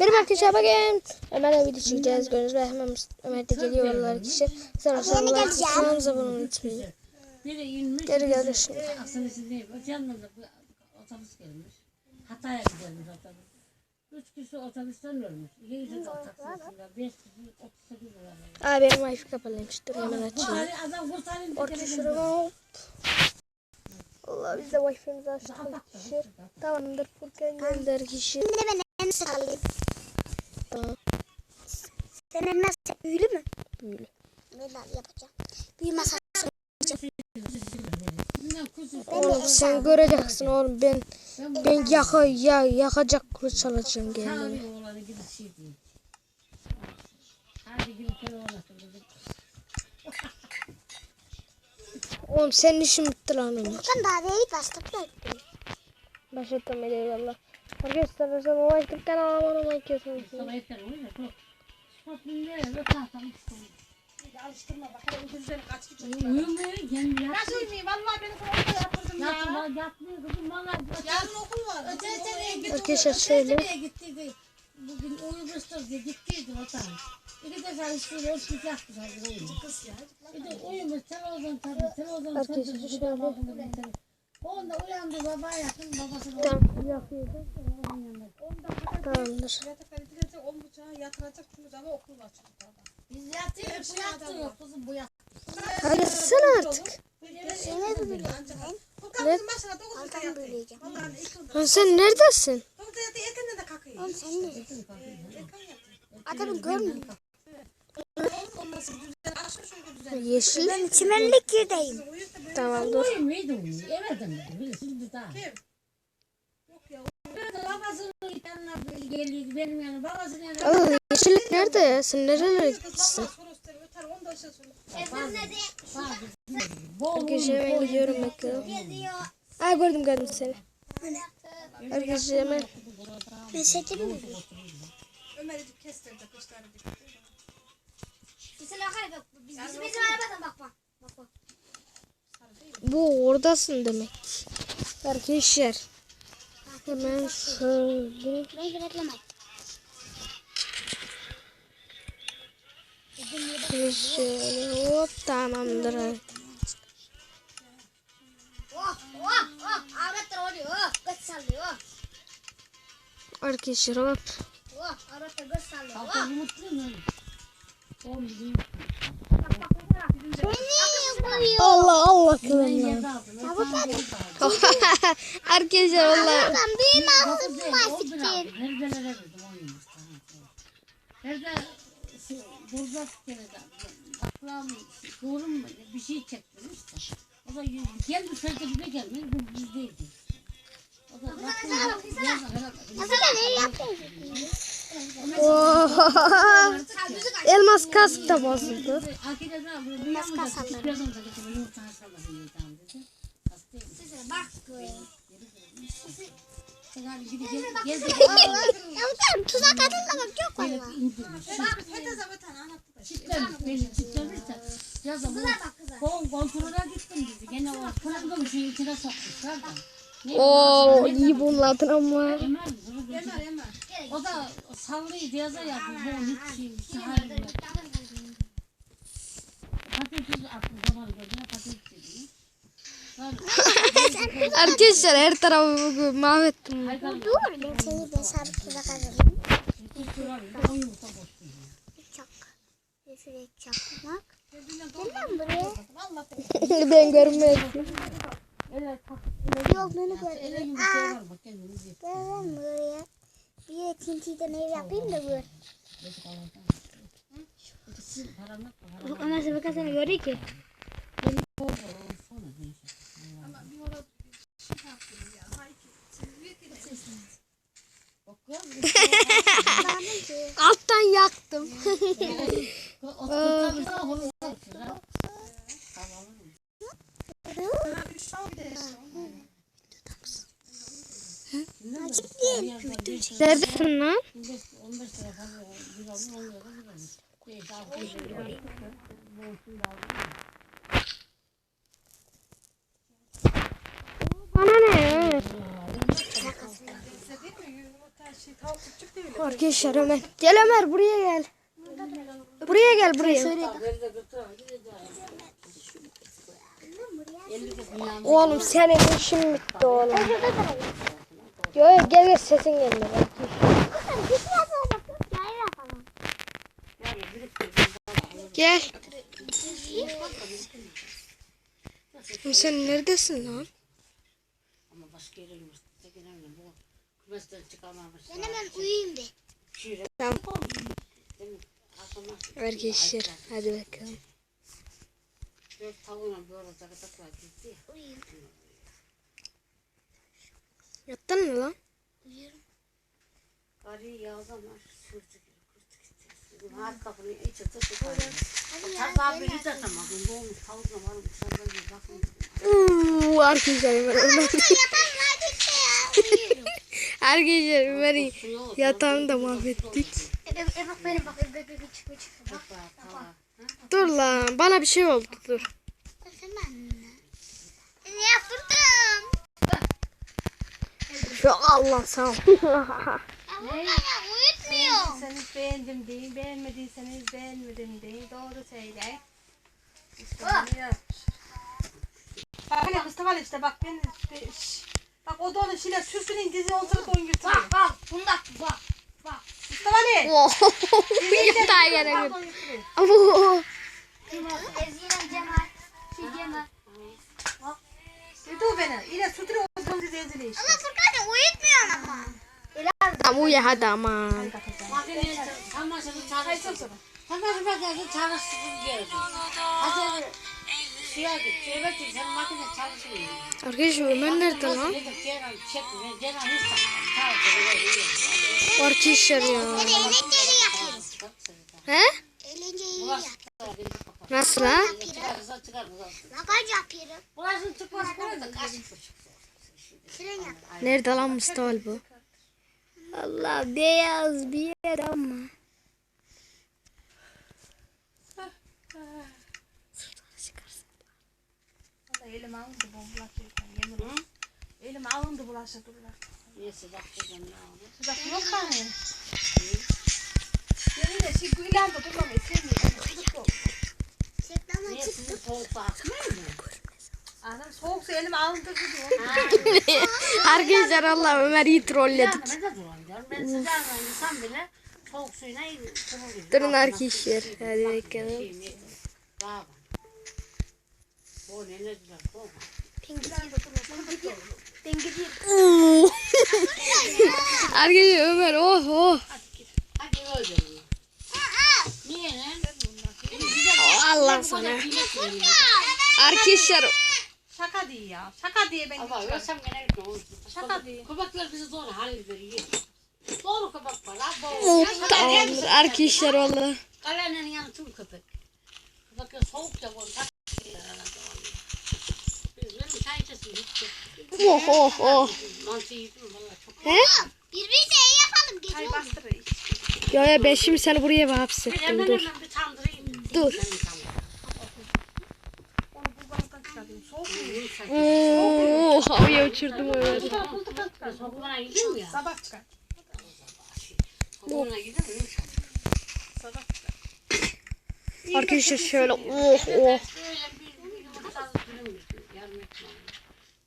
Benim arkadaşlar bakın. Ömer'le video çekeceğiz. Gördüğünüz gibi hemen Ömer de geliyor vallahi kişi. Sonra sonra kanalımıza abone olmayı unutmayın. Geri geldi şimdi. Aslında değil. O canlı da otobüs gelmiş. Hatay'a gidermiş otobüs. Üç kişi otobüsten ölmüş. İki kişi de taksisinde. Beş kişi 38 lira. Aa benim wifi kapalıymış. Dur hemen açayım. Orta şuraya hop. Allah biz de wifi'mizi açtık. Tamamdır. Furkan geldi arkadaşlar. Şimdi ben en salayım. Tamam. Sen en nasıl büyülü mü? Böyle. Ben de yapacağım. Büyü masası. Oğlum sen göreceksin oğlum ben ben yaka ya yakacak kılıç alacağım değil. Hadi gidip telefon atın dedim. Oğlum senin işin bitti lan Ömer. Furkan daha değil başladık mı? Başlattım eyvallah. Arkadaşlar o zaman like kanala abone olmayı kesin. Sabah yeter olur ya. Çok. Çok dinle. Ve tahtam işte. Alıştırma bak. Hele gözlerini kaç kişi. Uyumuyor. Kendi yat. Nasıl uyumayayım? Vallahi beni kulağımda yatırdın ya. Yatmıyor. Yatmıyor. Kızım valla. Yarın okul var. Öte seneye git. Arkadaşlar şöyle. Nereye gittiydi? Bugün uyumuştur diye gittiydi vatan. İki yaktı zaten uyumuş. Kız ya. Bir de uyumuş televizyon tabii televizyon tabii. şöyle. Onda uyandı baba yakın babası da Tamam. yanında. Tamamdır. Yatakları dikilecek, on buçuğa yatıracak çünkü ama okul var çocuklarda. Biz yatıyoruz bu yattı kızım bu yattı. Hadi sen artık. De Ne? ilk yılda. Lan sen neredesin? De. Oğlum sen ne? Yatıyor. Adamı görmüyor. Yeşil. Ben çimenlik yanıma. Babasının yanına. Aa, yeşillik nerede ya? Sen nerelere sonra. Arkadaşlar hemen gidiyorum bekliyorum. Aa gördüm gördüm seni. Arkadaşlar hemen. Mesajı mı? Ömer'i dik kestirdi, kışları dik. Mesela bak biz bizim bizim arabadan bak bak. Bak bak. Bu oradasın demek. Arkadaşlar. Hemen şöyle. Şöyle hop tamamdır. Oh oh oh. De oluyor. Oh. Göz sallıyor. Oh. Arkadaşlar hop. Oh. De göz sallıyor. Oh. Allah Allah aldım. Arkadaşlar Allah. Ben büyüme. Tamam, tamam. Nerede? Şu- burada bir kere de baklavam doğru mu? Bir şey çektim işte. O da yüz- geldi sözde gelmedi bu bizdeydi. O da baktım yazın yapıyorsun? Elmas kask da bozuldu. Haşlamasın diye tamam. Bak. De Ya tuzak atın da bak böyle valla. indirmiş. Herkes ama tane anlattı da. Çitlemiş beni çitlemişse. Ya da bu kon kontrole gittim dedi. Gene o bir şeyin içine sokmuşlar da. Oo iyi bunladın ama. Ömer mi? Bunu götür- Emel, sallıydı yaza yapıyor. Bu hiç yok. Patates gözüne patates Arkadaşlar her tarafı mahvettim. Dur ben seni ben. Şuraya çakmak. Gel buraya. Ben görmedim. Yolunu Ele gördüm. Aa. Gel buraya. Bir de tintiden ev yapayım da mu? Ama sen bakasana görüyor ki. Alttan yaktım. Açık değil. Neredesin lan? 15 15 lira falan bir aldım 10 lira bir aldım. Daha fazla. Bana ne ya? Arkadaşlar Ömer. Gel Ömer buraya gel. Buraya gel buraya. Oğlum senin işin bitti oğlum. Yo yo gel gel sesin gelmiyor. Gel. Oğlum sen neredesin lan? Ama başka yere yumurta giremiyorum. Bu kümesten çıkamamış. Ben hemen uyuyayım. Şiire. Tamam. Arkadaşlar hadi bakalım. tavuğuna bir orada takla gitti ya. Uyuyayım. Yattın mı lan? Arıyı yağdan var. Sürdü gibi kurtu gitti. Rahat kapını içi tısı kaldı. Tazağı bir yüz atamadım. Doğmuş tavukla varmış. Tazağı bir bakın. Uuu arkadaşlar Ömer Ömer. Arkadaşlar Ömer'in yatağını da mahvettik. Ebe bak benim bak ebe ebe çıkma çıkma bak. Dur lan bana bir şey oldu dur. Ne yaptırdın? Allah sağ ol. Ama uyutmuyor. Beğendiyseniz beğendim deyin, beğenmediyseniz beğenmedim deyin. Doğru söyle. Ah. bunu yapmış. Bak hele Mustafa Ali işte bak ben be- şş. Bak o da onun şile türkünün dizi oturup oyun götürüyor. Bak bak bunda bak. Mustafa Ali. Yatağa gene Bak gir. Ezgi'yle Cemal. Şey Cemal. Duydu o beni. Yine sütünü dizi ezili işte. Ama Furkan uyutmuyor ama. Tamam uyu hadi aman. Çamaşır makinesi çalıştırdım geldi. Hadi suya git. Suya git. Sen makine çalışmıyor. Arkadaşlar Ömer nerede lan? Arkadaşlar ya. He? Eğlenceyi yap. Nasıl lan? Bagaj yapıyorum. Bulaşın da kaç buçuk. Nerede lan Mustafa bu? Allah beyaz bir yer ama. Vallahi elim alındı bu bulaşıktan yemin ederim. Elim alındı bulaşıklar. Niye sıcak dedim ya. Sıcak yok hani. Yemin de şey gülen de durmamayı sevmiyorum. Sıcak yok. Seklama Niye çık. sizin soğukta atmıyor elim alındı diyor. Arkadaşlar Allah Ömer iyi trolledik. Ben de duramıyorum. Ben sıcağına insan bile soğuk suyuna kuruluyor. Durun arkadaşlar. Hadi bakalım. O ne ne güzel soğuk. Ben gidiyorum. Arkadaşlar Ömer oh oh. Hadi. Niye ne? Allah sana. Arkadaşlar Şaka diye ya. Şaka diye ben Ama gideceğim. ölsem gene gitme olur. Şaka değil. Köpekler bizi doğru hallediyor. Doğru köpek var. Ha doğru. tamamdır arkadaşlar valla. Kalenin yanı tüm köpek. Köpekler soğuk da bunu. Biz benim çay içesim hiç yok. Oh oh oh. Mantı yedim valla çok. He? Birbirimize iyi yapalım. Gece oldu. Ya ya ben şimdi seni buraya bir Bir hapsettim hemen dur. hemen bir tandırayım. Dur. Çıkarıyorum. Soğuk mu? Oo, havaya uçurdum ya. Sabah çıkar. Sabah Arkadaşlar şöyle oh oh.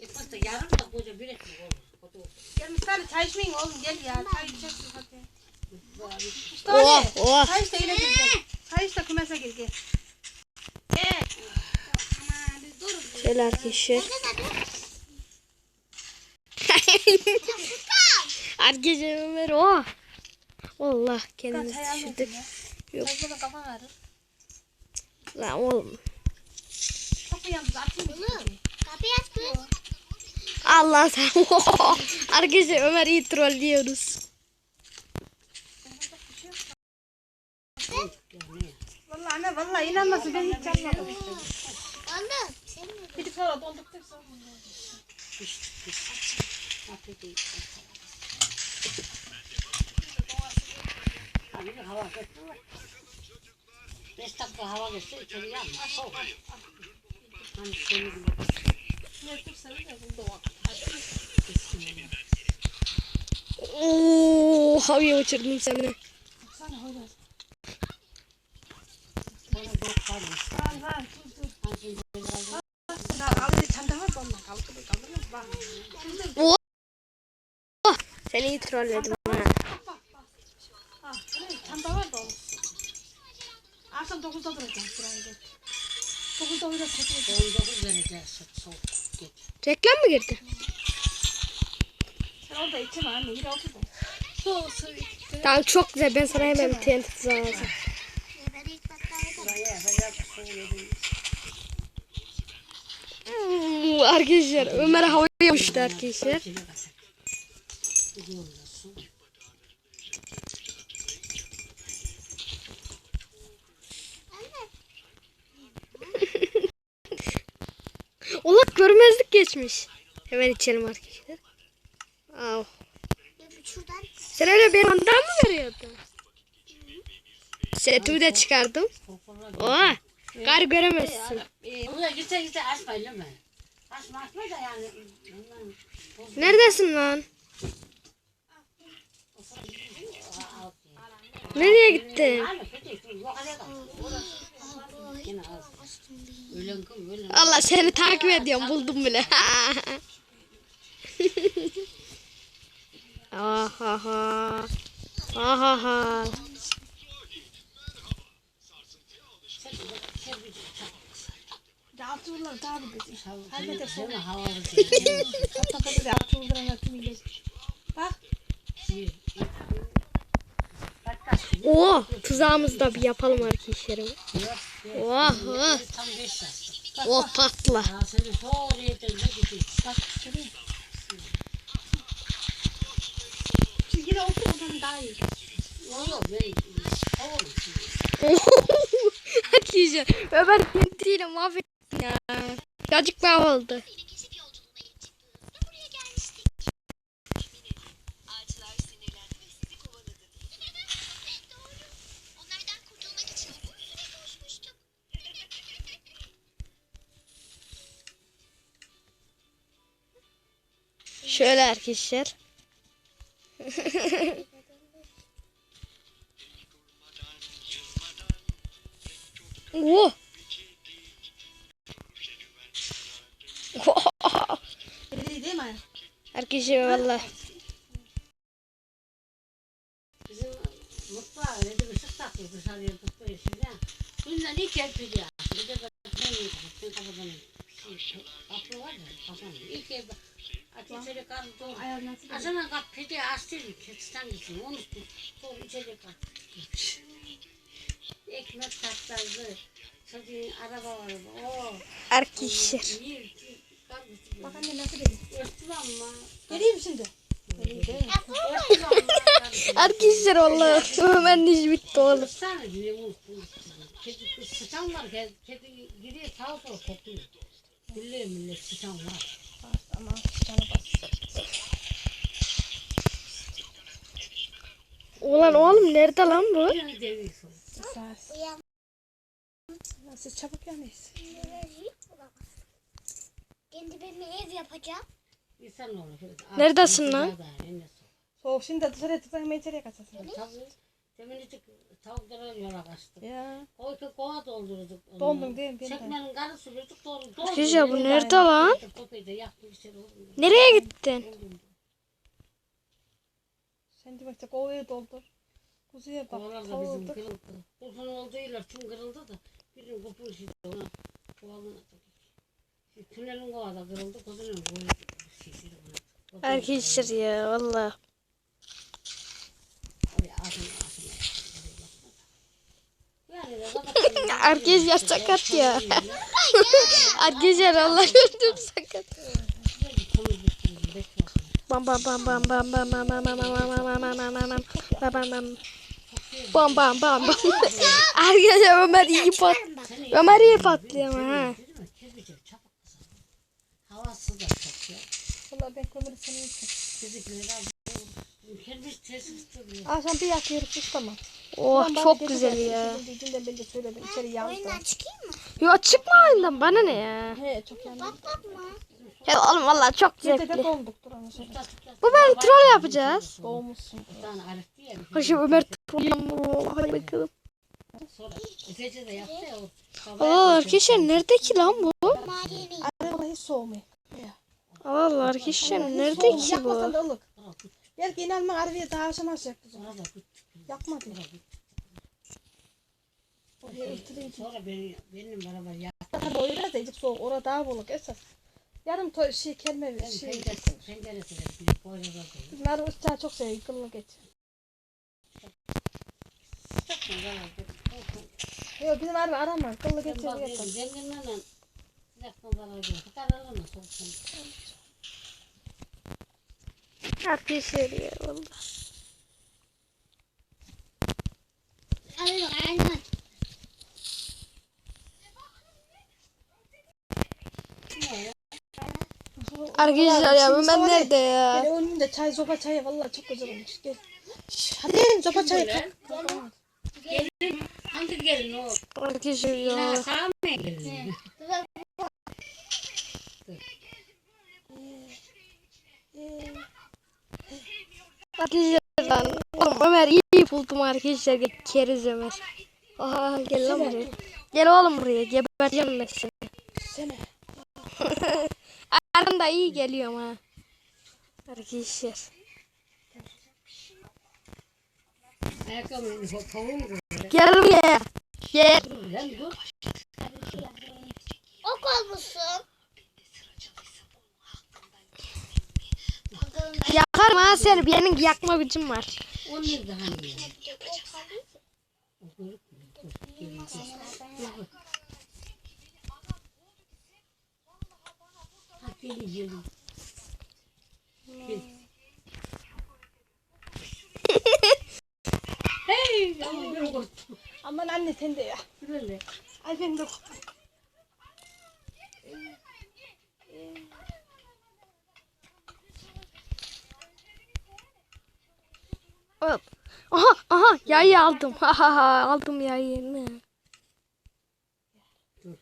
Bir yarım da koca bir ekmek olur. Olur. Gel Mustafa çay içmeyin oğlum gel ya. Çay içeceksin hadi. Bir- Oh oh. Çay işte yine gel gel. Çay işte gel gel. Gel. Şöyle arkadaşlar. Arkadaşlar Ömer oh. Allah almadın düşürdük. Yok. Lan oğlum. Allah sen. Arkadaşlar Ömer iyi trollüyoruz. Vallahi anne vallahi inanmasın ben hiç yapmadım. Anne. Sen mi? Gidip sonra donduktuk sonra. Afiyet olsun. Hani hava geçti mi? Beş dakika hava geçti, içeri yanma, soğuk. Hani seni bile Ne tutsana da bunu doğan. Oo. Havaya uçurdum seni. Baksana öyle. Bana dört tane. Var var dur dur. Oh. Seni iyi trolledim ha. Sen de var da oğlum. Akşam 9'da duracağım şuraya git. 9'da öyle çekilir. 19 derece soğuk git. Reklam mı girdi? Sen orada içim anne yine otur da. Soğuk su içti. Tamam çok güzel ben sana hemen bir TNT tuzağı alacağım. Ben ilk bakkalda. Ben ya ben ya arkadaşlar Ömer havaya uçtu arkadaşlar. Ulan görmezlik geçmiş. Hemen içelim arkadaşlar. Şuradan Sen öyle bir andan mı veriyordun? Setimi de çıkardım. Oha. Kar göremezsin. Buraya gitse gitse açma elime. Açma açma da yani. Neredesin lan? Nereye gitti? Allah seni takip ediyorum buldum bile. Aha ha. Aha ha. Abdullah daha bir kız. Halledesene. Hatta böyle bir Abdullah'ın atını geç. Bak. Oh, tuzağımızı da bir yapalım arkadaşlarım. Oh, oh. Oh patla. Bak şuraya. Çizgide oturmadan daha iyi. Arkadaşlar Ömer pintiyle mahvet. Ya. Birazcık daha oldu. Şöyle arkadaşlar. oh! Herkese valla. Arkadaşlar. Bak anne nasıl vereyim. Vereyim şimdi. Arkadaşlar vallahi hemen iş bitti oğlum. Sıçan var. Kedi giriyor sağa sola kokuyor. Millet millet sıçan var. Ama sıçanı bas. Ulan oğlum nerede lan bu? Nasıl çabuk yanıyız? Kendime ev yapacağım. İnsan olur. Neredesin lan? Soğuk şimdi dışarı çıksan içeriye kaçarsın. Tabii. Demin çık tavuklara yola kaçtık. Ya. Koyka kova doldurduk. Dondum değil mi? Çekmenin karı sürdük dondum. Rica bu nerede lan? Şey Nereye gittin? Sen de bakta kovaya doldur. Kuzuya bak. Onlar da bizim kırıldı. Uzun olduğu yerler tüm kırıldı da. Birini kopur işte ona. Kovalını atıp. Tünelin kovada kırıldı. Kuzunun boyu şey, şey, ona. Arkadaşlar ya valla. Arkadaşlar sakat ya. Arkadaşlar Allah gördüm sakat. Bam bam bam bam bam bam bam bam bam bam bam bam bam bam bam bam bam bam bam Bam bam bam bam. Arkadaşlar Ömer iyi pat. Ömer iyi patlıyor ama ha. Havası da çok ya. Valla ben kömürü senin için. Bizimkiler abi. Kermiş tesis duruyor. Bir tamam. Oh Ulan bana çok dedi güzel ya. Dün de ben de söyledim içeri yandı. Oyundan çıkayım mı? Yo çıkma oyundan bana ne ya. He çok yandı. Patlatma. Ya oğlum valla çok zevkli. donduk. Bu ben troll yapacağız. Doğmuşsun. Bir tane Arif diye bir Hadi şimdi Ömer troll yapıyor. Hadi bakalım. sonra gece de yaptı ya o. Aa arkadaşlar nerede ki lan bu? Hiç soğumuyor. Allah arkadaşlar nerede ki bu? da ılık. Belki inanma Arviye daha aşama yapacağım. Sonra da Yakma diye. Oraya ırtılıyım. sonra beni benimle beraber yaktı. Tabii o biraz da soğuk. Orada daha buluk esas. Yarım to şey kelime ver. Şey. Penceresi, penceresi de bir boyuna da koydu. Bunlar ırtağı çok seviyor. Kıllı geç. Çok güzel oldu. Yok bizim harbi arama. Kıllı Ben geçiyor. zenginlerle Arkadaşlar ya valla. Arkadaşlar ya Ömer nerede ya? Hele önünde çay, soba çayı vallahi çok güzel olmuş. Gel. Hadi soba çayı. Gelin. kalk. Gelin. Hangi gelin o? Arkadaşlar ya. sağ mı gelin? Arkadaşlar oğlum Ömer iyi buldum arkadaşlar. Keriz Ömer. Aha gel lan buraya. Gel oğlum buraya. Gebereceğim ben seni. Sene. Arkamda iyi geliyorum ha. Arkadaşlar. Gel buraya. Gel. Ok olmuşsun. Yakarım ha seni. Benim yakma gücüm var. O gelin gelin. Hey! Ama ben korktum. Aman anne sen de ya. Böyle. Ay ben de korktum. Hop. Aha aha yayı aldım. Ha ha ha aldım yayını. Ya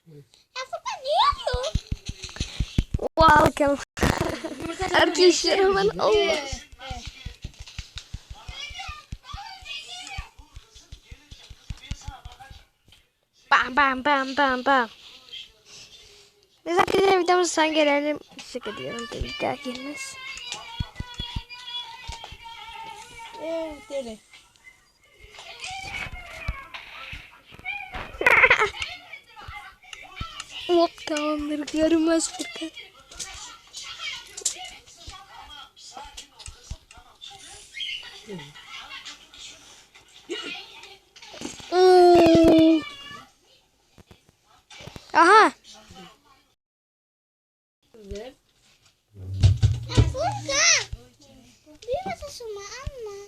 Furkan niye yapıyorsun? Welcome. Arkadaşlar hemen Allah. Bam bam bam bam bam. Biz arkadaşlar videomuzu son gelelim. Teşekkür ediyorum. Bir daha gelmez. Eee deli. Hop tamamdır. Görünmez Furkan. Oo. Aha. Güzel. Ya Furkan. Büyüme saçımı anma.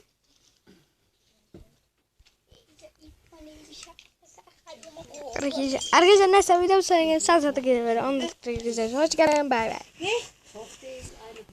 Arkadaşlar, videomu sonuna gelin. Sağ sağ gidelim. Onu da güzel. Hoşçakalın. Bay bay. Ne?